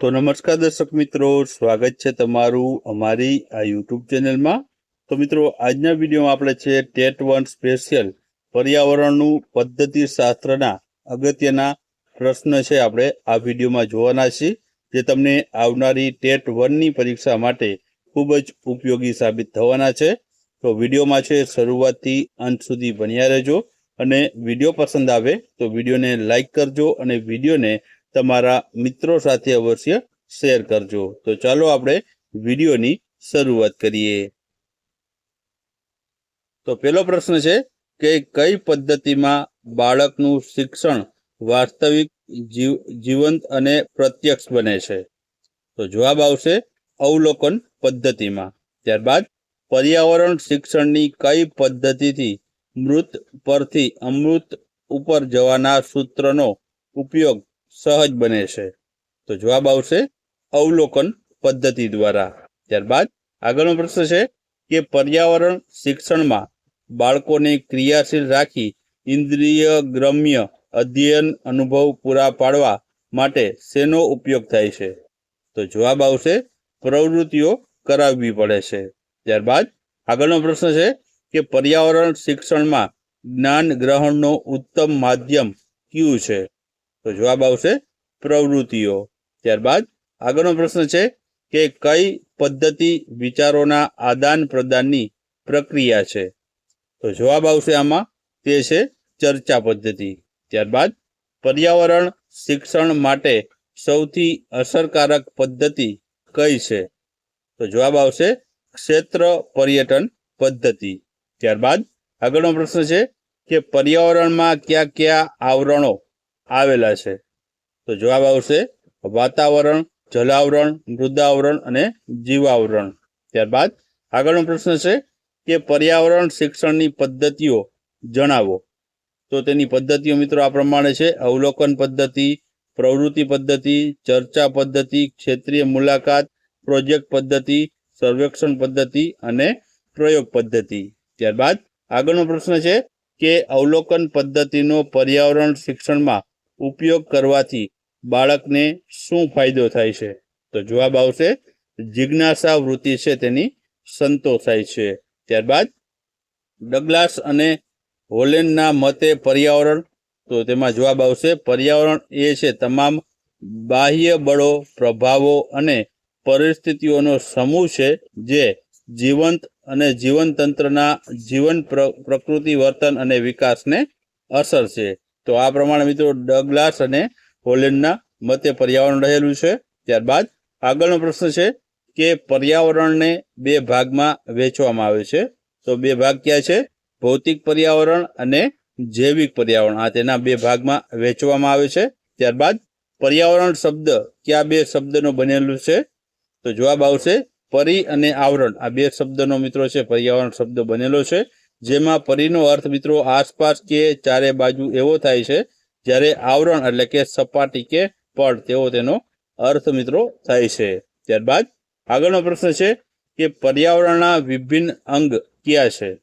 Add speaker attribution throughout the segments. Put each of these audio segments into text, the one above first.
Speaker 1: તો નમસ્કાર દર્શક મિત્રો, સ્વાગત છે તમારું અમારી આ યુટ્યુબ ચેનલમાં. તો મિત્રો, આજના વિડીયોમાં આપણે છે ટેટ વન સ્પેશિયલ પર્યાવરણનું પદ્ધતિ શાસ્ત્રના અગત્યના પ્રશ્ન છે આપણે આ વિડીયોમાં જોવાના છીએ, જે તમને આવનારી ટેટ વનની પરીક્ષા માટે ખૂબ જ ઉપયોગી સાબિત થવાના છે. તો વિડીયોમાં છે શરૂઆતથી અંત સુધી ભણ્યા રહેજો અને વીડિયો પસંદ આવે તો વિડીયોને લાઇક કરજો અને વિડીયોને તમારા મિત્રો સાથે અવશ્ય શેર કરજો. તો ચાલો આપણે વિડીયોની શરૂઆત કરીએ. તો પહેલો પ્રશ્ન છે કે કઈ પદ્ધતિમાં બાળકનું શિક્ષણ વાસ્તવિક જીવ, જીવંત અને પ્રત્યક્ષ બને છે? તો જવાબ આવશે અવલોકન પદ્ધતિમાં. ત્યારબાદ પર્યાવરણ શિક્ષણની કઈ પદ્ધતિથી મૃત પરથી અમૃત ઉપર જવાના સૂત્રનો ઉપયોગ સહજ બને છે. તો જવાબ આવશે અવલોકન પદ્ધતિ દ્વારા. ત્યારબાદ આગળનો પ્રશ્ન છે કે પર્યાવરણ શિક્ષણમાં બાળકોને ક્રિયાશીલ રાખી ઇન્દ્રિય ગ્રમ્ય અધ્યયન અનુભવ પૂરા પાડવા માટે શેનો ઉપયોગ થાય છે? તો જવાબ આવશે પ્રવૃત્તિઓ કરાવવી પડે છે. ત્યારબાદ આગળનો પ્રશ્ન છે કે પર્યાવરણ શિક્ષણમાં જ્ઞાન ગ્રહણનો ઉત્તમ માધ્યમ કયું છે? તો જવાબ આવશે પ્રવૃત્તિઓ. ત્યારબાદ આગળનો પ્રશ્ન છે કે કઈ પદ્ધતિ વિચારોના આદાન પ્રદાનની પ્રક્રિયા છે? તો જવાબ આવશે આમાં તે છે ચર્ચા પદ્ધતિ. ત્યારબાદ પર્યાવરણ શિક્ષણ માટે સૌથી અસરકારક પદ્ધતિ કઈ છે? તો જવાબ આવશે ક્ષેત્ર પર્યટન પદ્ધતિ. ત્યારબાદ આગળનો પ્રશ્ન છે કે પર્યાવરણમાં કયા કયા આવરણો આવેલા છે. તો જવાબ આવશે વાતાવરણ, જલાવરણ, મૃદાવરણ અને જીવાવરણ. ત્યારબાદ આગળનો પ્રશ્ન છે કે પર્યાવરણ શિક્ષણની પદ્ધતિઓ જણાવો. તો તેની પદ્ધતિઓ મિત્રો આ પ્રમાણે છે. અવલોકન પદ્ધતિ, પ્રવૃત્તિ પદ્ધતિ, ચર્ચા પદ્ધતિ, ક્ષેત્રીય મુલાકાત, પ્રોજેક્ટ પદ્ધતિ, સર્વેક્ષણ પદ્ધતિ અને પ્રયોગ પદ્ધતિ. ત્યારબાદ આગળનો પ્રશ્ન છે કે અવલોકન પદ્ધતિનો પર્યાવરણ શિક્ષણમાં ઉપયોગ કરવાથી બાળકને શું ફાયદો થાય છે? તો જવાબ આવશે, જિજ્ઞાસા વૃત્તિ છે તેની સંતોષાય છે. ત્યારબાદ, ડગલાસ અને હોલેન્ડના મતે પર્યાવરણ, તો તેમાં જવાબ આવશે, પર્યાવરણ એ છે તમામ બાહ્ય બળો, પ્રભાવો અને પરિસ્થિતિઓનો સમૂહ છે જે જીવંત અને જીવનતંત્રના જીવન પ્રકૃતિ વર્તન અને વિકાસને અસર છે. તો આ પ્રમાણે મિત્રો ડગલાસ અને હોલેન્ડના મતે પર્યાવરણ રહેલું છે. ત્યારબાદ આગળનો પ્રશ્ન છે કે પર્યાવરણને બે ભાગમાં વહેંચવામાં આવે છે. તો બે ભાગ ક્યાં છે? ભૌતિક પર્યાવરણ અને જૈવિક પર્યાવરણ. આ તેના બે ભાગમાં વહેંચવામાં આવે છે. ત્યારબાદ પર્યાવરણ શબ્દ કયા બે શબ્દનો બનેલું છે? તો જવાબ આવશે પરી અને આવરણ. આ બે શબ્દનો મિત્રો છે, પર્યાવરણ શબ્દ બનેલો છે. જેમાં પરીનો અર્થ, મિત્રો, આસપાસ કે ચારે બાજુ એવો થાય છે, જ્યારે આવરણ એટલે કે સપાટી કે પડ, તેવો તેનો અર્થ, મિત્રો, થાય છે. ત્યારબાદ આગળનો પ્રશ્ન છે કે પર્યાવરણના વિભિન્ન અંગ કયા છે?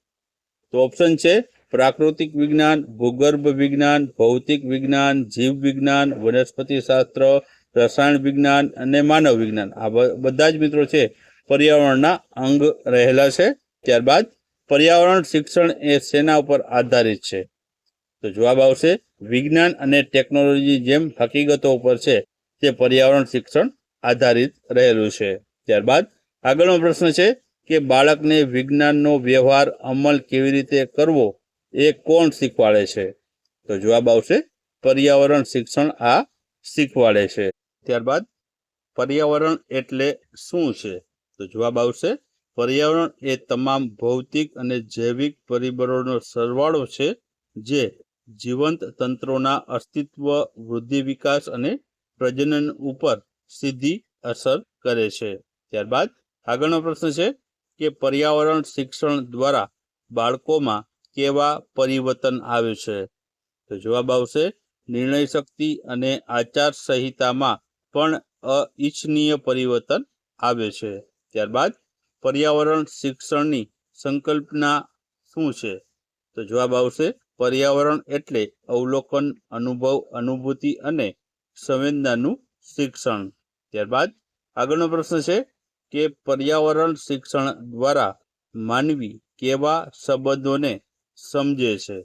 Speaker 1: તો ઓપ્શન છે પ્રાકૃતિક વિજ્ઞાન, ભૂગર્ભ વિજ્ઞાન, ભૌતિક વિજ્ઞાન, જીવ વિજ્ઞાન, વનસ્પતિ શાસ્ત્ર, રસાયણ વિજ્ઞાન અને માનવ વિજ્ઞાન. આ બધા જ, મિત્રો, છે પર્યાવરણના અંગ રહેલા છે. ત્યારબાદ પર્યાવરણ, શિક્ષણ એ શેના ઉપર આધારિત છે. તો જવાબ આવશે, વિજ્ઞાન અને ટેકનોલોજી જેમ હકીકતો ઉપર છે, તે પર્યાવરણ, શિક્ષણ આધારિત રહેલું છે. ત્યારબાદ આગળનો પ્રશ્ન છે કે બાળકને વિજ્ઞાનનો વ્યવહાર અમલ કેવી રીતે કરવો એ કોણ શીખવાડે છે? તો જવાબ આવશે, પર્યાવરણ, શિક્ષણ આ શીખવાડે છે. ત્યારબાદ પર્યાવરણ એટલે શું છે? તો જવાબ આવશે પર્યાવરણ એ તમામ ભૌતિક અને જૈવિક પરિબળોનો સરવાળો છે, જે જીવંત તંત્રોના અસ્તિત્વ, વૃદ્ધિ વિકાસ અને પ્રજનન ઉપર સીધી અસર કરે છે. ત્યારબાદ આગળનો પ્રશ્ન છે કે પર્યાવરણ શિક્ષણ દ્વારા બાળકોમાં કેવા પરિવર્તન આવે છે? તો જવાબ આવશે, નિર્ણય શક્તિ અને આચાર સંહિતામાં પણ અઈચ્છનીય પરિવર્તન આવે છે. ત્યારબાદ પર્યાવરણ શિક્ષણની સંકલ્પના શું છે? તો જવાબ આવશે, પર્યાવરણ એટલે અવલોકન, અનુભવ, અનુભૂતિ અને સંવેદનાનું શિક્ષણ. ત્યારબાદ આગળનો પ્રશ્ન છે કે પર્યાવરણ શિક્ષણ દ્વારા માનવી કેવા સંબંધોને સમજે છે?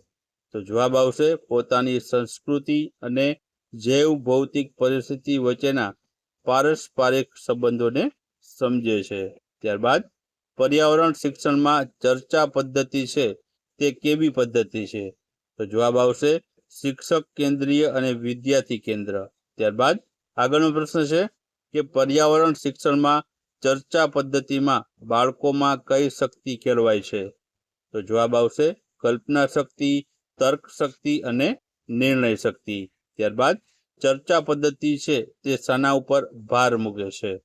Speaker 1: તો જવાબ આવશે, પોતાની સંસ્કૃતિ અને જૈવ ભૌતિક પરિસ્થિતિ વચ્ચેના પારસ્પરિક સંબંધોને સમજે છે. ત્યારબાદ પર્યાવરણ શિક્ષણમાં ચર્ચા પદ્ધતિ છે, તે કેવી પદ્ધતિ છે? તો જવાબ આવશે, શિક્ષક કેન્દ્રીય અને વિદ્યાર્થી કેન્દ્ર. ત્યારબાદ આગળનો પ્રશ્ન છે કે પર્યાવરણ શિક્ષણમાં ચર્ચા પદ્ધતિમાં બાળકોમાં કઈ શક્તિ કેળવાય છે? તો જવાબ આવશે, કલ્પના શક્તિ, તર્ક શક્તિ અને નિર્ણય શક્તિ. ત્યારબાદ ચર્ચા પદ્ધતિ છે, તે શાના ઉપર ભાર મૂકે છે.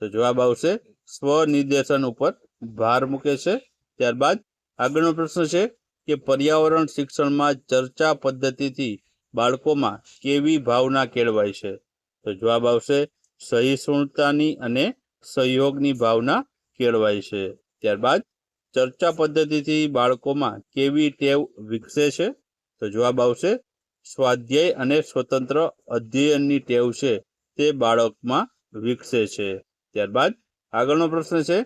Speaker 1: તો જવાબ આવશે સ્વનિર્દેશન ઉપર ભાર મૂકે છે. ત્યારબાદ આગળનો પ્રશ્ન છે કે પર્યાવરણ શિક્ષણમાં ચર્ચા પદ્ધતિથી બાળકોમાં કેવી ભાવના કેળવાય છે? તો જવાબ આવશે સહિષ્ણુતાની અને સહયોગની ભાવના કેળવાય છે. ત્યારબાદ ચર્ચા પદ્ધતિથી બાળકોમાં કેવી ટેવ વિકસે છે? તો જવાબ આવશે સ્વાધ્યાય અને સ્વતંત્ર અધ્યયનની ટેવ છે તે બાળકમાં વિકસે છે. ત્યારબાદ આગળનો પ્રશ્ન છે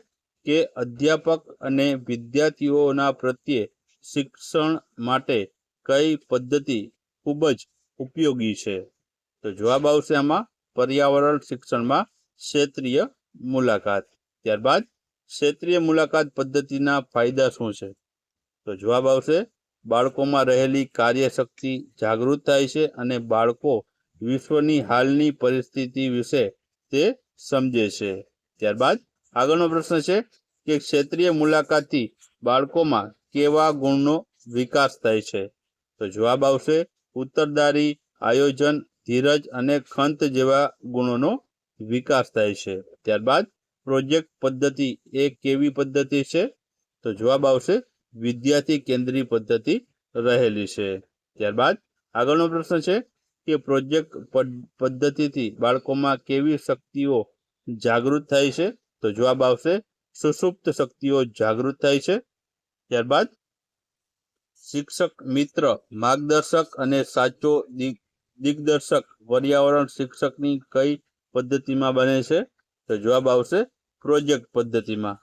Speaker 1: કે અધ્યાપક અને વિદ્યાર્થીઓના પ્રત્યે શિક્ષણ માટે કઈ પદ્ધતિ ખૂબ જ ઉપયોગી છે? તો જવાબ આવશે આમાં, પર્યાવરણ શિક્ષણમાં ક્ષેત્રીય મુલાકાત. ત્યારબાદ ક્ષેત્રીય મુલાકાત પદ્ધતિના ફાયદા શું છે? તો જવાબ આવશે, બાળકોમાં રહેલી કાર્યશક્તિ જાગૃત થાય છે અને બાળકો વિશ્વની હાલની પરિસ્થિતિ વિશે તે સમજે છે. ત્યારબાદ આગળનો પ્રશ્ન છે કે ક્ષેત્રીય મુલાકાતથી બાળકોમાં કેવા ગુણનો વિકાસ થાય છે? તો જવાબ આવશે ઉત્તરદારી આયોજન, ધીરજ અને ખંત જેવા ગુણોનો વિકાસ થાય છે. ત્યારબાદ પ્રોજેક્ટ પદ્ધતિ એ કેવી પદ્ધતિ છે? તો જવાબ આવશે વિદ્યાર્થી કેન્દ્રીય પદ્ધતિ રહેલી છે. ત્યારબાદ આગળનો પ્રશ્ન છે કે પ્રોજેક્ટ પદ્ધતિથી બાળકોમાં કેવી શક્તિઓ જાગૃત થાય છે? તો જવાબ આવશે સુસુપ્ત શક્તિઓ જાગૃત થાય છે. ત્યારબાદ, શિક્ષક મિત્ર, માર્ગદર્શક અને સાચો દિગ્દર્શક પર્યાવરણ શિક્ષકની કઈ પદ્ધતિમાં બને છે? તો જવાબ આવશે, પ્રોજેક્ટ પદ્ધતિમાં.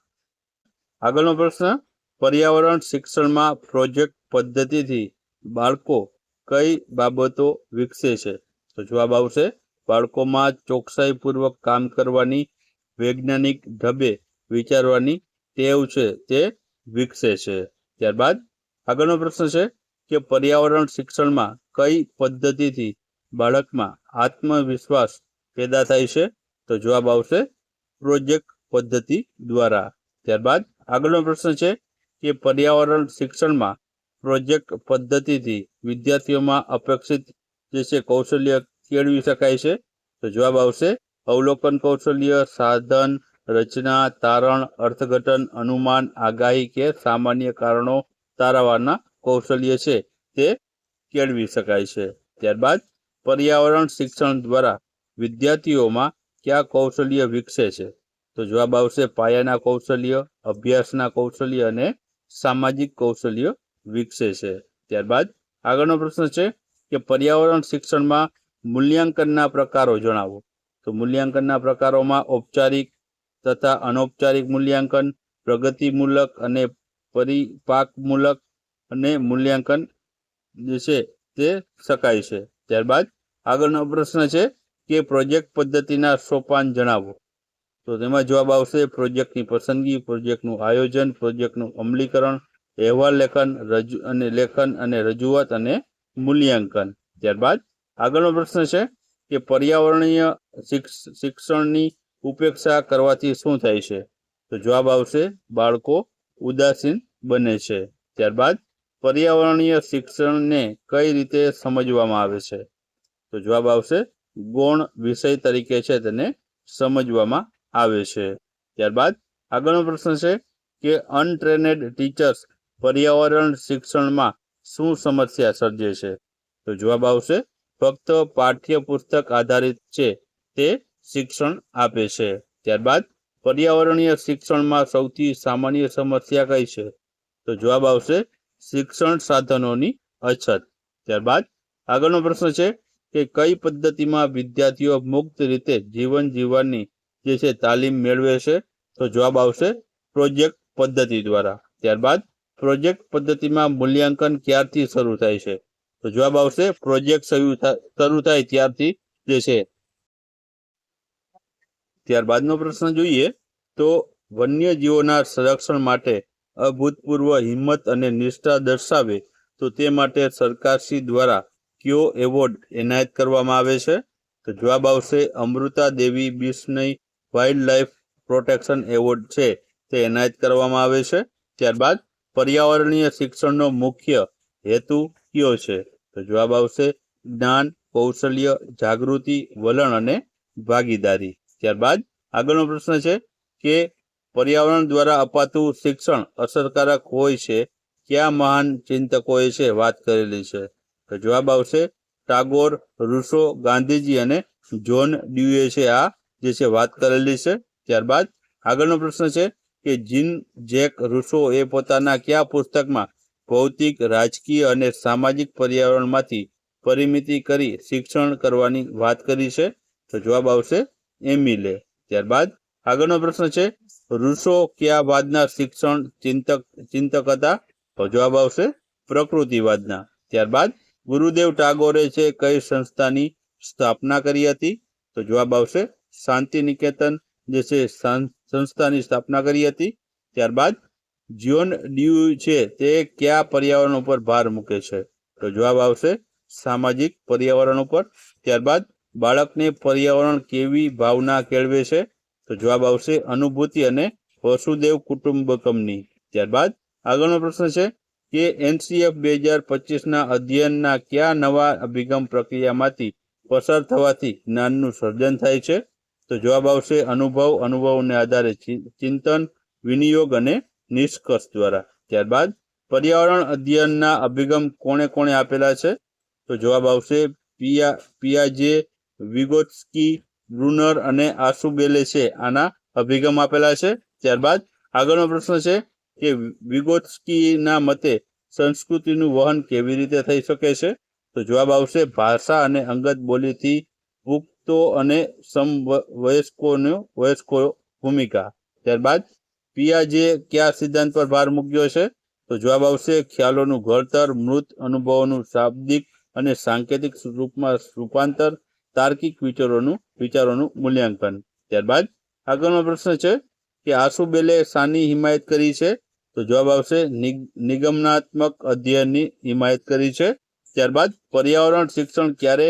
Speaker 1: આગળનો પ્રશ્ન, પર્યાવરણ શિક્ષણમાં પ્રોજેક્ટ પદ્ધતિથી બાળકો કઈ બાબતો વિકસે છે? તો જવાબ આવશે બાળકોમાં ચોકસાઈપૂર્વક કામ કરવાની વૈજ્ઞાનિક ઢબે વિચારવાની ટેવ છે તે વિકસે છે. ત્યારબાદ આગળનો પ્રશ્ન છે કે પર્યાવરણ શિક્ષણમાં કઈ પદ્ધતિથી બાળકમાં આત્મવિશ્વાસ પેદા થાય છે? તો જવાબ આવશે પ્રોજેક્ટ પદ્ધતિ દ્વારા. ત્યારબાદ આગળનો પ્રશ્ન છે કે પર્યાવરણ શિક્ષણમાં પ્રોજેક્ટ પદ્ધતિથી વિદ્યાર્થીઓમાં અપેક્ષિત જે છે કૌશલ્ય કેળવી શકાય છે? તો જવાબ આવશે, અવલોકન કૌશલ્ય, સાધન, રચના, તારણ, અર્થઘટન, અનુમાન, આગાહી કે સામાન્ય કારણો તારવવાના કૌશલ્ય છે, તે કેળવી શકાય છે. ત્યારબાદ, પર્યાવરણ શિક્ષણ દ્વારા વિદ્યાર્થીઓમાં કયા કૌશલ્ય વિકસે છે? તો જવાબ આવશે, પાયાના કૌશલ્ય, અભ્યાસના કૌશલ્ય અને સામાજિક કૌશલ્ય વિકસે છે. ત્યારબાદ, આગળનો પ્રશ્ન છે કે પર્યાવરણ શિક્ષણમાં મૂલ્યાંકનના પ્રકારો જણાવો. તો મૂલ્યાંકનના પ્રકારોમાં ઔપચારિક તથા અનૌપચારિક મૂલ્યાંકન, પ્રગતિમૂલક અને પરિપાકમૂલક અને મૂલ્યાંકન જે છે તે શકાય છે. ત્યારબાદ આગળનો પ્રશ્ન છે કે પ્રોજેક્ટ પદ્ધતિના સોપાન જણાવો. તો તેમાં જવાબ આવશે પ્રોજેક્ટની પસંદગી, પ્રોજેક્ટનું આયોજન, પ્રોજેક્ટનું અમલીકરણ, અહેવાલ લેખન, રજૂ અને લેખન અને રજૂઆત અને મૂલ્યાંકન. ત્યારબાદ આગળનો પ્રશ્ન છે કે પર્યાવરણીય શિક્ષણની ઉપેક્ષા કરવાથી શું થાય છે? તો જવાબ આવશે, બાળકો ઉદાસીન બને છે. ત્યારબાદ, પર્યાવરણીય શિક્ષણને કઈ રીતે સમજવામાં આવે છે? તો જવાબ આવશે, ગૌણ વિષય તરીકે છે તેને સમજવામાં આવે છે. ત્યારબાદ, આગળનો પ્રશ્ન છે કે અનટ્રેનેડ ટીચર્સ પર્યાવરણ શિક્ષણમાં શું સમસ્યા સર્જે છે? તો જવાબ આવશે ફક્ત પાઠ્યપુસ્તક આધારિત છે તે શિક્ષણ આપે છે. ત્યારબાદ પર્યાવરણીય શિક્ષણમાં સૌથી સામાન્ય સમસ્યા કઈ છે? તો જવાબ આવશે શિક્ષણ સાધનોની અછત. ત્યારબાદ આગળનો પ્રશ્ન છે કે કઈ પદ્ધતિમાં વિદ્યાર્થીઓ મુક્ત રીતે જીવન જીવવાની જે છે તાલીમ મેળવે છે? તો જવાબ આવશે પ્રોજેક્ટ પદ્ધતિ દ્વારા. ત્યારબાદ પ્રોજેક્ટ પદ્ધતિમાં મૂલ્યાંકન ક્યારથી શરૂ થાય છે? તો જવાબ આવશે પ્રોજેક્ટ શરૂ થાય ત્યારથી જે છે. ત્યારબાદનો પ્રશ્ન જોઈએ તો વન્ય જીવોના સંરક્ષણ માટે અભૂતપૂર્વ હિંમત અને નિષ્ઠા દર્શાવે તો તે માટે સરકારશ્રી દ્વારા કયો એવોર્ડ એનાયત કરવામાં આવે છે? તો જવાબ આવશે Amrita Devi Bishnoi wildlife protection award છે, તે એનાયત કરવામાં આવે છે. ત્યારબાદ પર્યાવરણીય શિક્ષણનો મુખ્ય હેતુ કયો છે. તો જવાબ આવશે જ્ઞાન, કૌશલ્ય, જાગૃતિ, વલણ અને ભાગીદારી. ત્યારબાદ આગળનો પ્રશ્ન છે કે પર્યાવરણ દ્વારા અપાતું શિક્ષણ અસરકારક હોય છે, કયા મહાન ચિંતકોએ છે વાત કરેલી છે? તો જવાબ આવશે ટાગોર, રૂસો, ગાંધીજી અને જોન ડ્યુએ છે આ જે છે વાત કરેલી છે. ત્યારબાદ આગળનો પ્રશ્ન છે કે જીન, જેક, રૂસો એ પોતાના કયા પુસ્તકમાં ભૌતિક, રાજકીય અને સામાજિક પર્યાવરણમાંથી પરિમિતિ કરી શિક્ષણ કરવાની વાત કરી છે? તો જવાબ આવશે એમિલે. ત્યારબાદ આગળનો પ્રશ્ન છે, રૂસો ક્યાવાદના શિક્ષણ ચિંતક ચિંતક હતા? તો જવાબ આવશે પ્રકૃતિવાદના. ત્યારબાદ ગુરુદેવ ટાગોરે છે કઈ સંસ્થાની સ્થાપના કરી હતી? તો જવાબ આવશે શાંતિ નિકેતન જે છે સંસ્થાની સ્થાપના કરી હતી. ત્યારબાદ જ્યોન ડ્યુ છે, તે કયા પર્યાવરણ ઉપર ભાર મૂકે છે? તો જવાબ આવશે, સામાજિક પર્યાવરણ ઉપર. ત્યારબાદ, બાળકને પર્યાવરણ કેવી ભાવના કેળવે છે? તો જવાબ આવશે, અનુભૂતિ અને વસુદેવ કુટુંબકમની. ત્યારબાદ, આગળનો પ્રશ્ન છે કે એનસીએફ બે હજાર પચીસના અધ્યયનના કયા નવા અભિગમ પ્રક્રિયામાંથી પસાર થવાથી જ્ઞાનનું સર્જન થાય છે? તો જવાબ આવશે, અનુભવ, અનુભવને આધારે ચિંતન, વિનિયોગ અને નિષ્કર્ષ દ્વારા. ત્યારબાદ પર્યાવરણ અધ્યયનના અભિગમ કોણે કોણે આપેલા છે? તો જવાબ આવશે પિયા, પિયાજે, વિગોત્સ્કી, બ્રુનર અને આસુબેલે છે. આના અભિગમ આપેલા છે. ત્યારબાદ આગળનો પ્રશ્ન છે કે વિગોત્સ્કીના મતે સંસ્કૃતિનું વહન કેવી રીતે થઈ શકે છે? તો જવાબ આવશે ભાષા અને અંગત બોલીથી પુખ્તો અને સમવયસ્કોનો, વયસ્કો ભૂમિકા. ત્યારબાદ પિયાજે કયા સિદ્ધાંત પર ભાર મૂક્યો છે? તો જવાબ આવશે, ખ્યાલોનું ઘડતર, મૃત અનુભવોનું શાબ્દિક અને સાંકેતિક રૂપમાં રૂપાંતર, તાર્કિક વિચારોનું વિચારોનું મૂલ્યાંકન. ત્યારબાદ આગળનો પ્રશ્ન છે કે આસુબેલે શાની હિમાયત કરી છે? તો જવાબ આવશે નિગમનાત્મક અધ્યયનની હિમાયત કરી છે. ત્યારબાદ પર્યાવરણ શિક્ષણ ક્યારે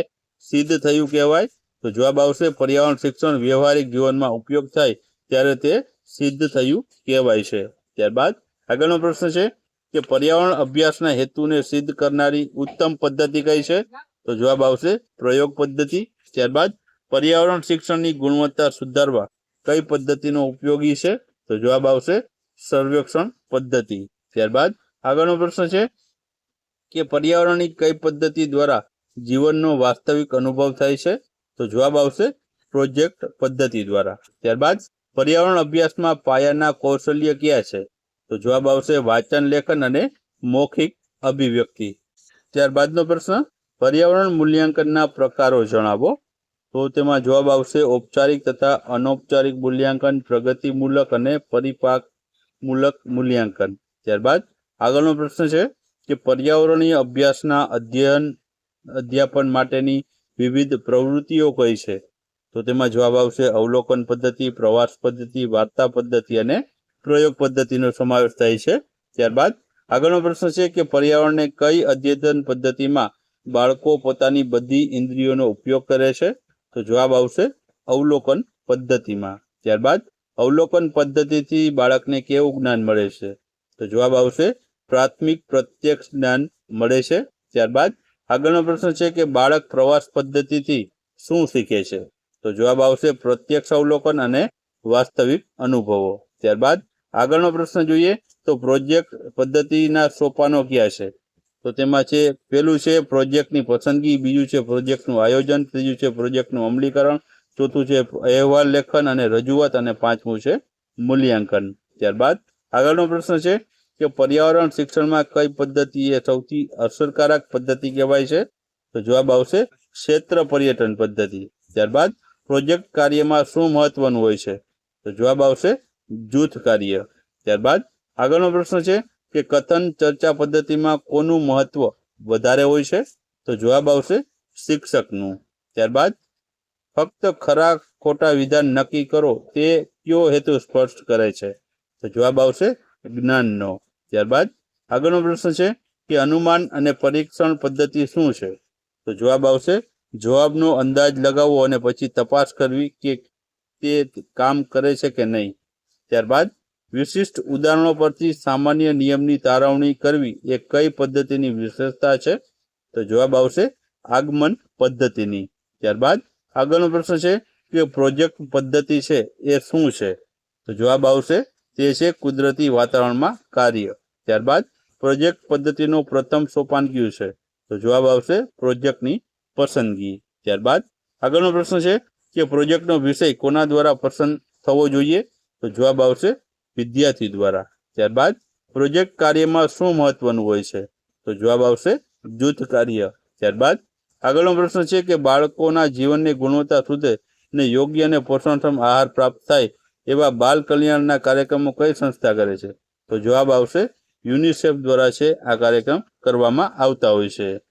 Speaker 1: સિદ્ધ થયું કહેવાય? તો જવાબ આવશે, પર્યાવરણ શિક્ષણ વ્યવહારિક જીવનમાં ઉપયોગ થાય ત્યારે તે સિદ્ધ થયું કહેવાય છે. ત્યારબાદ આગળનો પ્રશ્ન છે કે પર્યાવરણ અભ્યાસના હેતુને સિદ્ધ કરનારી ઉત્તમ પદ્ધતિ કઈ છે? તો જવાબ આવશે પ્રયોગ પદ્ધતિ. ત્યારબાદ પર્યાવરણ શિક્ષણની ગુણવત્તા સુધારવા કઈ પદ્ધતિનો ઉપયોગી છે? તો જવાબ આવશે સર્વેક્ષણ પદ્ધતિ. ત્યારબાદ આગળનો પ્રશ્ન છે કે પર્યાવરણની કઈ પદ્ધતિ દ્વારા જીવનનો વાસ્તવિક અનુભવ થાય છે? તો જવાબ આવશે પ્રોજેક્ટ પદ્ધતિ દ્વારા. ત્યારબાદ પર્યાવરણ અભ્યાસમાં પાયાના કૌશલ્ય કયા છે? તો જવાબ આવશે વાંચન, લેખન અને મૌખિક અભિવ્યક્તિ. ત્યારબાદનો પ્રશ્ન, પર્યાવરણ મૂલ્યાંકનના પ્રકારો જણાવો. તો તેમાં જવાબ આવશે ઔપચારિક તથા અનૌપચારિક મૂલ્યાંકન, પ્રગતિમૂલક અને પરિપાક મૂલક મૂલ્યાંકન. ત્યારબાદ આગળનો પ્રશ્ન છે કે પર્યાવરણીય અભ્યાસના અધ્યયન, અધ્યાપન માટેની વિવિધ પ્રવૃત્તિઓ કઈ છે? તો તેમાં જવાબ આવશે અવલોકન પદ્ધતિ, પ્રવાસ પદ્ધતિ, વાર્તા પદ્ધતિ અને પ્રયોગ પદ્ધતિનો સમાવેશ થાય છે. ત્યારબાદ આગળનો પ્રશ્ન છે કે પર્યાવરણને કઈ અદ્યતન પદ્ધતિમાં બાળકો પોતાની બધી ઇન્દ્રિયોનો ઉપયોગ કરે છે? તો જવાબ આવશે અવલોકન પદ્ધતિમાં. ત્યારબાદ અવલોકન પદ્ધતિથી બાળકને કેવું જ્ઞાન મળે છે? તો જવાબ આવશે પ્રાથમિક પ્રત્યક્ષ જ્ઞાન મળે છે. ત્યારબાદ આગળનો પ્રશ્ન છે કે બાળક પ્રવાસ પદ્ધતિથી શું શીખે છે? તો જવાબ આવશે પ્રત્યક્ષ અવલોકન અને વાસ્તવિક અનુભવો. ત્યારબાદ આગળનો પ્રશ્ન જોઈએ તો પ્રોજેક્ટ પદ્ધતિના સોપાનો ક્યાં છે? તો તેમાં છે પેલું છે પ્રોજેક્ટની પસંદગી, બીજું છે પ્રોજેક્ટનું આયોજન, ત્રીજું છે પ્રોજેક્ટનું અમલીકરણ, ચોથું છે અહેવાલ લેખન અને રજૂઆત, અને પાંચમું છે મૂલ્યાંકન. ત્યારબાદ આગળનો પ્રશ્ન છે કે પર્યાવરણ શિક્ષણમાં કઈ પદ્ધતિ એ સૌથી અસરકારક પદ્ધતિ કહેવાય છે? તો જવાબ આવશે ક્ષેત્ર પર્યટન પદ્ધતિ. ત્યારબાદ પ્રોજેક્ટ કાર્યમાં શું મહત્વનું હોય છે? તો જવાબ આવશે જૂથ કાર્ય. ત્યારબાદ આગળનો પ્રશ્ન છે કે કથન ચર્ચા પદ્ધતિમાં કોનું મહત્વ વધારે હોય છે? તો જવાબ આવશે શિક્ષકનું. ત્યારબાદ ફક્ત ખરા ખોટા વિધાન નક્કી કરો, તે કયો હેતુ સ્પષ્ટ કરે છે? તો જવાબ આવશે જ્ઞાનનો. ત્યારબાદ આગળનો પ્રશ્ન છે કે અનુમાન અને પરીક્ષણ પદ્ધતિ શું છે? તો જવાબ આવશે જવાબનો અંદાજ લગાવવો અને પછી તપાસ કરવી કે તે કામ કરે છે કે નહીં. ત્યારબાદ, વિશિષ્ટ ઉદાહરણો પરથી સામાન્ય નિયમની તારવણી કરવી એ કઈ પદ્ધતિની વિશેષતા છે? તો જવાબ આવશે, આગમન પદ્ધતિની. ત્યારબાદ, આગળનો પ્રશ્ન છે કે પ્રોજેક્ટ પદ્ધતિ છે એ શું છે? તો જવાબ આવશે, તે છે કુદરતી વાતાવરણમાં કાર્ય. ત્યારબાદ, પ્રોજેક્ટ પદ્ધતિનું પ્રથમ સોપાન કયું છે? તો જવાબ આવશે, પ્રોજેક્ટની પસંદગી ત્યારબાદ આગળનો પ્રશ્ન છે કે પ્રોજેક્ટનો વિષય કોના દ્વારા પસંદ થવો જોઈએ? તો જવાબ આવશે વિદ્યાર્થી દ્વારા. ત્યારબાદ પ્રોજેક્ટ કાર્યમાં શું મહત્વનું હોય છે? તો જવાબ આવશે જૂથ કાર્ય. ત્યારબાદ આગળનો પ્રશ્ન છે કે બાળકોના જીવનની ગુણવત્તા સુધે ને યોગ્ય અને પોષણક્ષમ આહાર પ્રાપ્ત થાય એવા બાલ કલ્યાણના કાર્યક્રમો કઈ સંસ્થા કરે છે? તો જવાબ આવશે યુનિસેફ દ્વારા છે. આ કાર્યક્રમ કરવામાં આવતા હોય છે.